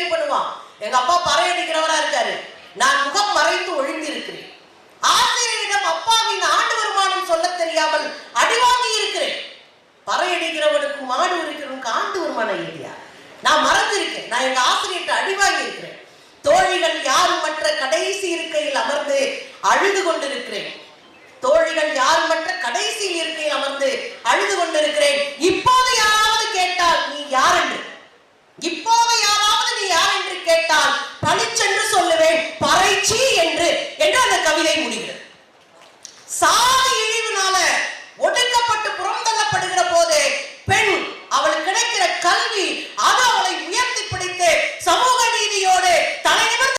கேலி பண்ணுவான். எங்க அப்பா பறை அடிக்கிறவரா இருக்காரு. நான் முகம் மறைத்து ஒழிந்து இருக்கிறேன் ஆசிரியரிடம் அப்பாவின் ஆண்டு வருமானம் சொல்ல தெரியாமல் அடிவாங்கி இருக்கிறேன். பறை அடிக்கிறவனுக்கு மாடு இருக்கிறவனுக்கு ஆண்டு வருமானம் இல்லையா? நான் மறந்து இருக்கேன் நான் எங்க ஆசிரியர்கிட்ட அடிவாங்கி இருக்கிறேன். தோழிகள் யாரும் மற்ற கடைசி இருக்கையில் அமர்ந்து அழுது கொண்டிருக்கிறேன். தோழிகள் யாரும் மற்ற கடைசி இருக்கை அமர்ந்து அழுது கொண்டிருக்கிறேன். இப்போது யாராவது கேட்டால் நீ யார் என்று? இப்போ முடிகிறது